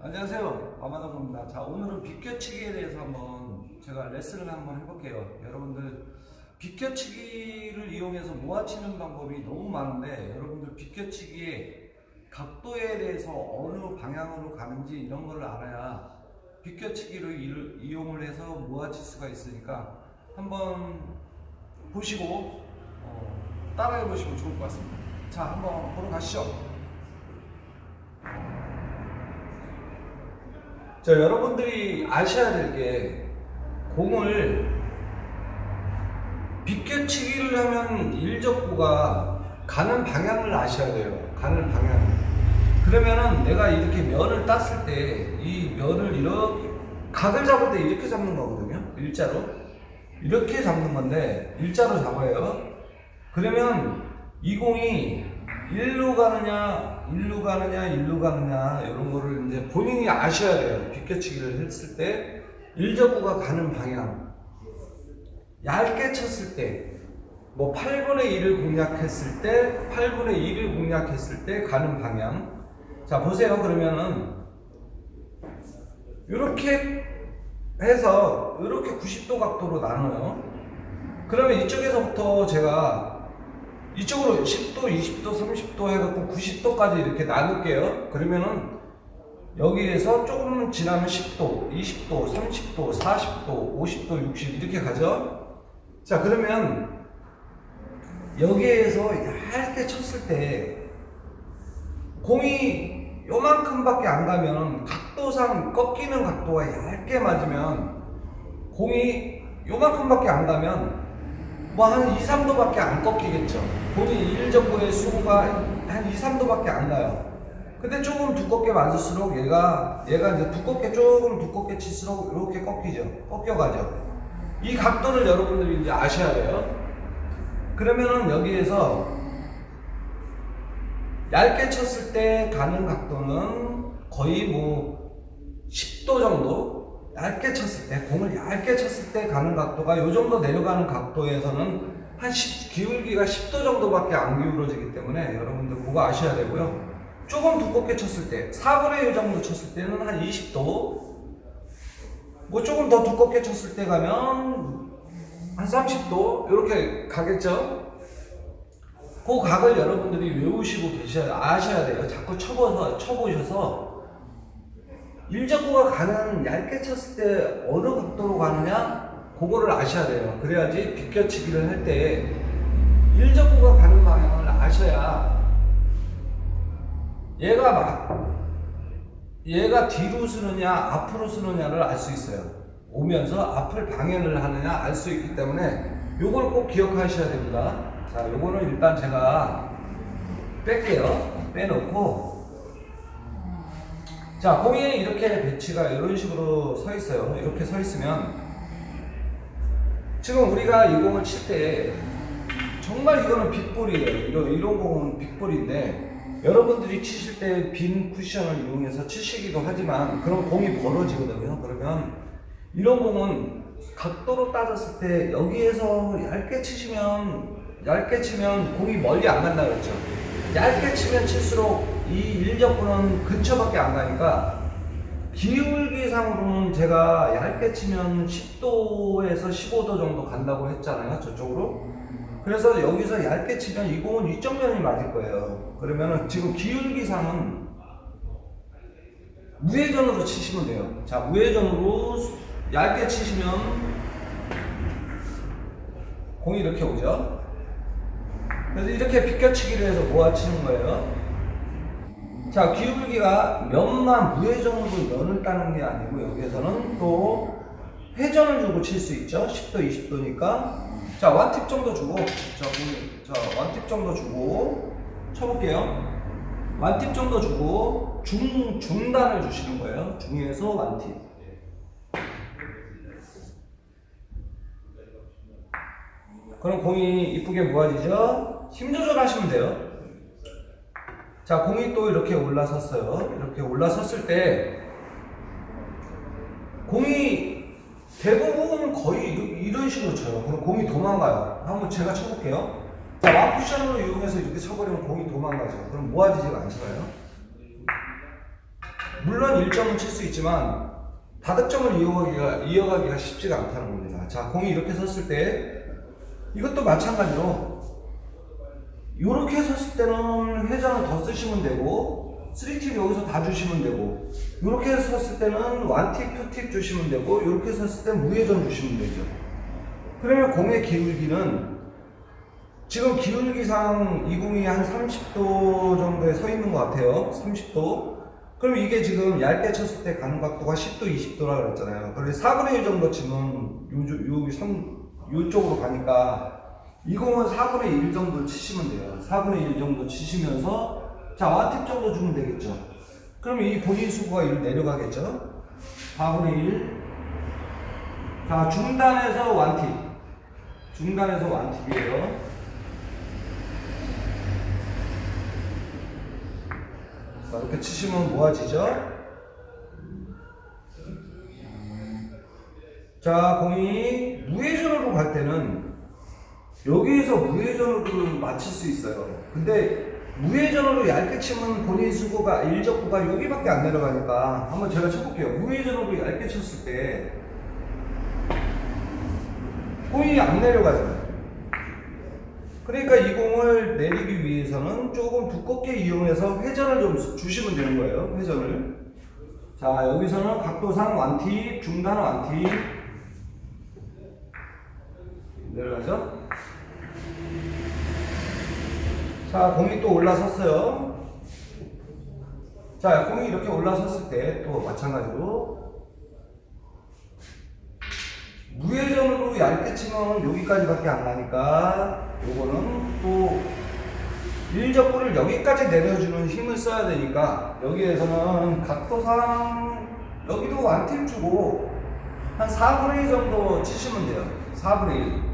안녕하세요. 마마동입니다. 자, 오늘은 비껴치기에 대해서 한번 제가 레슨을 한번 해볼게요. 여러분들 비껴치기를 이용해서 모아치는 방법이 너무 많은데 여러분들 비껴치기의 각도에 대해서 어느 방향으로 가는지 이런 걸 알아야 비껴치기를 이- 이용을 해서 모아칠 수가 있으니까 한번 보시고 어, 따라해 보시면 좋을 것 같습니다. 자, 한번 보러 가시죠. 자, 여러분들이 아셔야 될 게 공을 비껴치기를 하면 일적구가 가는 방향을 아셔야 돼요. 가는 방향. 그러면은 내가 이렇게 면을 땄을 때 이 면을 이렇게 각을 잡을 때 이렇게 잡는 거거든요. 일자로. 이렇게 잡는 건데 일자로 잡아요. 그러면 이 공이 일로 가느냐, 일로 가느냐, 일로 가느냐 이런 거를 이제 본인이 아셔야 돼요. 비껴치기를 했을 때 일적구가 가는 방향. 얇게 쳤을 때, 뭐 8분의 1을 공략했을 때, 8분의 1을 공략했을 때 가는 방향. 자, 보세요. 그러면은, 이렇게 해서, 이렇게 90도 각도로 나눠요. 그러면 이쪽에서부터 제가 이쪽으로 10도, 20도, 30도 해갖고 90도까지 이렇게 나눌게요. 그러면은 여기에서 조금 지나면 10도, 20도, 30도, 40도, 50도, 60 이렇게 가죠. 자 그러면 여기에서 얇게 쳤을 때 공이 요만큼밖에 안 가면 각도상 꺾이는 각도가 얇게 맞으면 공이 요만큼밖에 안 가면 뭐 한 2, 3도밖에 안 꺾이겠죠. 본인 일정도의 수가 한 2, 3도밖에 안 가요. 근데 조금 두껍게 맞을수록 얘가 얘가 이제 두껍게 조금 두껍게 칠수록 이렇게 꺾이죠. 꺾여가죠. 이 각도를 여러분들이 이제 아셔야 돼요. 그러면은 여기에서 얇게 쳤을 때 가는 각도는 거의 뭐 10도 정도 얇게 쳤을 때 공을 얇게 쳤을 때 가는 각도가 요 정도 내려가는 각도에서는 한 10, 기울기가 10도 정도밖에 안 기울어지기 때문에 여러분들 그거 아셔야 되고요. 조금 두껍게 쳤을 때 4분의 1 정도 쳤을 때는 한 20도 뭐 조금 더 두껍게 쳤을 때 가면 한 30도 이렇게 가겠죠. 그 각을 여러분들이 외우시고 계셔야 아셔야 돼요. 자꾸 쳐보서 쳐보셔서 일적구가 가는 얇게 쳤을 때 어느 각도로 가느냐 그거를 아셔야 돼요. 그래야지 비껴치기를 할 때 일적구가 가는 방향을 아셔야 얘가 막 얘가 뒤로 쓰느냐 앞으로 쓰느냐를 알 수 있어요. 오면서 앞을 방해를 하느냐 알 수 있기 때문에 요걸 꼭 기억하셔야 됩니다. 자, 요거는 일단 제가 뺄게요. 빼놓고 자, 공이 이렇게 배치가 이런 식으로 서 있어요. 이렇게 서 있으면 지금 우리가 이 공을 칠 때 정말 이거는 빅볼이에요. 이런, 이런 공은 빅볼인데 여러분들이 치실 때 빈 쿠션을 이용해서 치시기도 하지만 그런 공이 벌어지거든요. 그러면 이런 공은 각도로 따졌을 때 여기에서 얇게 치시면 얇게 치면 공이 멀리 안 간다 그랬죠. 얇게 치면 칠수록 이 일적구는 근처밖에 안 가니까 기울기상으로는 제가 얇게 치면 10도에서 15도 정도 간다고 했잖아요. 저쪽으로. 그래서 여기서 얇게 치면 이 공은 이쪽 면이 맞을 거예요. 그러면은 지금 기울기상은 우회전으로 치시면 돼요. 자, 우회전으로 얇게 치시면 공이 이렇게 오죠. 그래서 이렇게 비껴치기를 해서 모아치는 거예요. 자, 기울기가 면만 무회전으로 면을 따는 게 아니고 여기에서는 또 회전을 주고 칠 수 있죠. 10도, 20도니까. 자, 원팁 정도 주고, 자, 자, 원팁 정도 주고, 쳐볼게요. 완팁 정도 주고, 중, 중단을 주시는 거예요. 중에서 완팁. 그럼 공이 이쁘게 모아지죠? 힘 조절하시면 돼요. 자, 공이 또 이렇게 올라섰어요. 이렇게 올라섰을 때, 공이 대부분 거의 이- 이런 식으로 쳐요. 그럼 공이 도망가요. 한번 제가 쳐볼게요. 자, 와쿠션으로 이용해서 이렇게 쳐버리면 공이 도망가죠. 그럼 모아지지가 않잖아요. 물론 1점은 칠 수 있지만 다득점을 이어가기가, 이어가기가 쉽지가 않다는 겁니다. 자, 공이 이렇게 섰을 때 이것도 마찬가지로 이렇게 섰을 때는 회전을 더 쓰시면 되고 3팁 여기서 다 주시면 되고 이렇게 섰을 때는 1팁, 2팁 주시면 되고 이렇게 섰을 때 무회전 주시면 되죠. 그러면 공의 기울기는 지금 기울기상 이 공이 한 30도 정도에 서 있는 것 같아요. 30도. 그럼 이게 지금 얇게 쳤을 때 가는 각도가 10도, 20도라 그랬잖아요. 그래서 4분의 1 정도 치면 요, 요, 3, 요쪽으로 가니까 이 공은 4분의 1 정도 치시면 돼요. 4분의 1 정도 치시면서 자, 와팁 정도 주면 되겠죠. 그럼 이 본인 수구가 1 내려가겠죠. 4분의 1. 자, 중단에서 완팁. 중단에서 완팁이에요. 자, 이렇게 치시면 모아지죠? 자, 공이 무회전으로 갈 때는 여기에서 무회전으로 맞출 수 있어요. 근데 무회전으로 얇게 치면 본인 수고가 일적구가 여기밖에 안 내려가니까 한번 제가 쳐볼게요. 무회전으로 얇게 쳤을 때 공이 안 내려가잖아요. 그러니까 이 공을 내리기 위해서는 조금 두껍게 이용해서 회전을 좀 주시면 되는 거예요. 회전을. 자, 여기서는 각도상 완팁, 중단 완팁. 내려가죠? 자, 공이 또 올라섰어요. 자, 공이 이렇게 올라섰을 때 또 마찬가지로 무회전으로 얇게 치면 여기까지밖에 안 가니까 요거는 또 일적구를 여기까지 내려주는 힘을 써야 되니까 여기에서는 각도상 여기도 완팁 주고 한 4분의 1 정도 치시면 돼요. 4분의 1.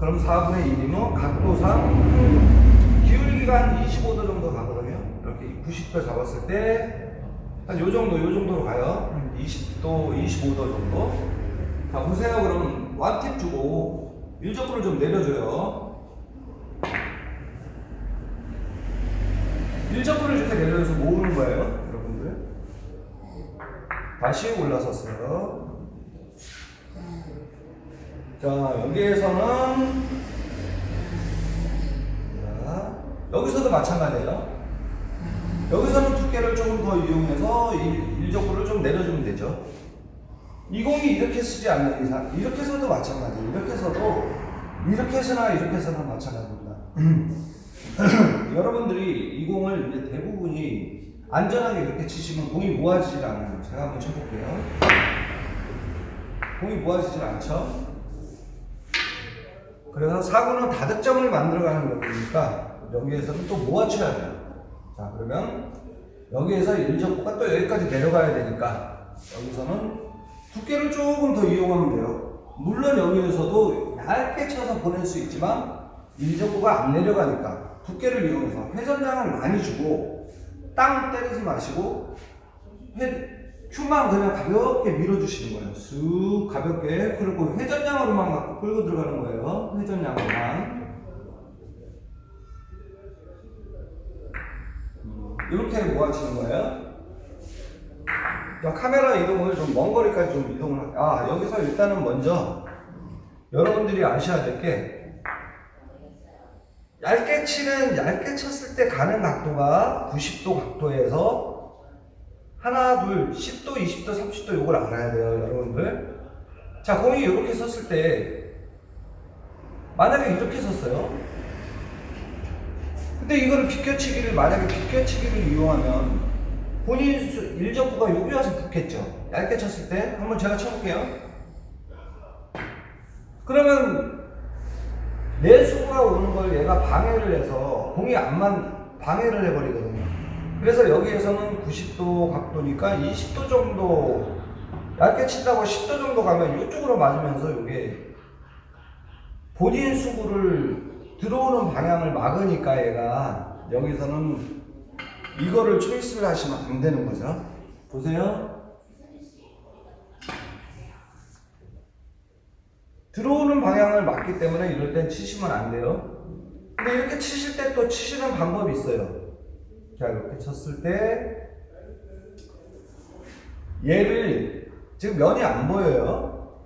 그럼 4분의 1이면 각도상 기울기가 한 25도 정도 가거든요. 이렇게 90도 잡았을 때 한 요 정도, 요 정도로 가요. 한 20도, 25도 정도. 자, 보세요. 그럼 완팁 주고 일적구를 좀 내려줘요. 일적구를 이렇게 내려줘서 모으는 거예요. 여러분들. 다시 올라섰어요. 자, 여기에서는 자, 여기서도 마찬가지예요. 여기서는 두께를 조금 더 이용해서 일, 일적구를 좀 내려주면 되죠. 이 공이 이렇게 쓰지 않는 이상 이렇게 서도 마찬가지 이렇게 서도 이렇게 서나 이렇게 서나 마찬가지입니다. 여러분들이 이 공을 이제 대부분이 안전하게 이렇게 치시면 공이 모아지질 않아요. 제가 한번 쳐볼게요. 공이 모아지질 않죠 그래서 사구는 다득점을 만들어가는 경우니까 여기에서는 또 모아쳐야 돼요 자 그러면 여기에서 일적구가 또 여기까지 내려가야 되니까 여기서는 두께를 조금 더 이용하면 돼요. 물론 여기에서도 얇게 쳐서 보낼 수 있지만 일적구가 안 내려가니까 두께를 이용해서 회전량을 많이 주고 땅 때리지 마시고 회, 큐만 그냥 가볍게 밀어주시는 거예요. 쑥 가볍게 그리고 회전량으로만 갖고 끌고 들어가는 거예요. 회전량으로만 음, 이렇게 모아지는 거예요. 자, 카메라 이동을 좀 먼 거리까지 좀 이동을 하- 아 여기서 일단은 먼저 여러분들이 아셔야 될 게 얇게 치는 얇게 쳤을 때 가는 각도가 90도 각도에서 하나 둘 10도 20도 30도 이걸 알아야 돼요 여러분들 자 공이 이렇게 섰을 때 만약에 이렇게 섰어요 근데 이거를 비껴치기를 만약에 비껴치기를 이용하면 본인 수, 일적구가 여기 와서 붙겠죠. 얇게 쳤을 때 한번 제가 쳐볼게요. 그러면 내 수가 오는 걸 얘가 방해를 해서 공이 안만 방해를 해버리거든요. 그래서 여기에서는 90도 각도니까 20도 정도 얇게 친다고 10도 정도 가면 이쪽으로 맞으면서 이게 본인 수구를 들어오는 방향을 막으니까 얘가 여기서는 이거를 초이스를 하시면 안 되는 거죠. 보세요. 들어오는 방향을 맞기 때문에 이럴 땐 치시면 안 돼요. 근데 이렇게 치실 때 또 치시는 방법이 있어요. 자, 이렇게 쳤을 때 얘를 지금 면이 안 보여요.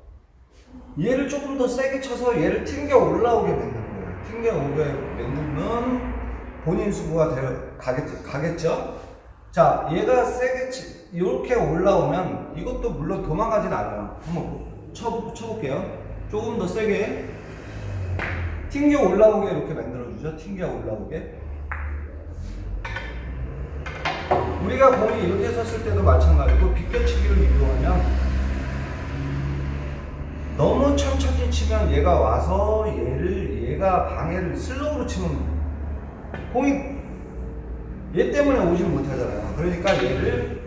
얘를 조금 더 세게 쳐서 얘를 튕겨 올라오게 만드는 거예요. 튕겨 오게 만들면 본인 수구가 되, 가겠, 가겠죠? 자, 얘가 세게 치, 이렇게 올라오면 이것도 물론 도망가진 않아요. 한번 쳐, 쳐볼게요. 조금 더 세게 튕겨 올라오게 이렇게 만들어주죠. 튕겨 올라오게. 우리가 공이 이렇게 섰을 때도 마찬가지고 비껴치기를 이용하면 너무 천천히 치면 얘가 와서 얘를 얘가 방해를 슬로우로 치면 공이 얘 때문에 오질 못하잖아요. 그러니까 얘를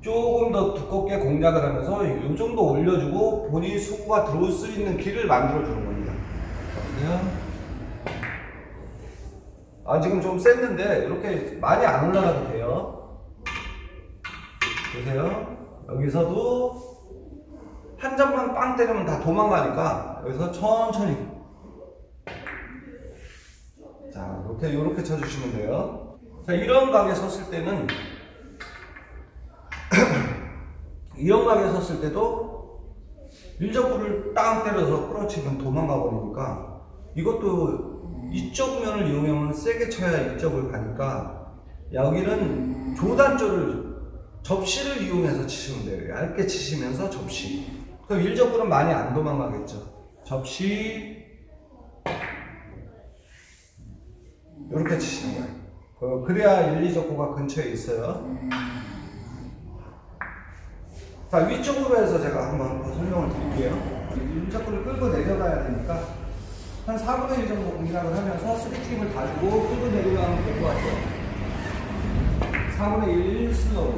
조금 더 두껍게 공략을 하면서 이 정도 올려주고 본인 수구가 들어올 수 있는 길을 만들어 주는 겁니다. 보세요. 아 지금 좀 셌는데 이렇게 많이 안 올라가도 돼요. 보세요. 여기서도 한 점만 빵 때리면 다 도망가니까 여기서 천천히 자 이렇게 이렇게 쳐주시면 돼요. 자 이런 각에 섰을 때는 이런 각에 섰을 때도 일적구를 땅 때려서 끌어치면 도망가 버리니까 이것도 이쪽 면을 이용하면 세게 쳐야 이쪽을 가니까 여기는 조단조를 접시를 이용해서 치시면 돼요. 얇게 치시면서 접시. 그럼 일적구는 많이 안 도망가겠죠. 접시 이렇게 치시는 거예요. 그- 그래야 1, 2적구가 근처에 있어요. 자, 위쪽으로 해서 제가 한번 더 설명을 드릴게요. 일적구를 끌고 내려가야 되니까 한 4분의 1 정도 공략을 하면서 스리킥을 가지고 끌고 내려가면 될 것 같아요. 4분의 1 슬로우.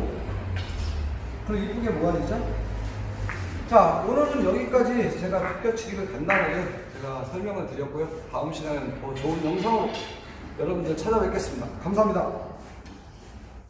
그럼 이쁘게 되죠? 자, 오늘은 여기까지 제가 비껴치기를 간단하게 제가 설명을 드렸고요. 다음 시간에는 더 좋은 영상으로 여러분들 찾아뵙겠습니다. 감사합니다.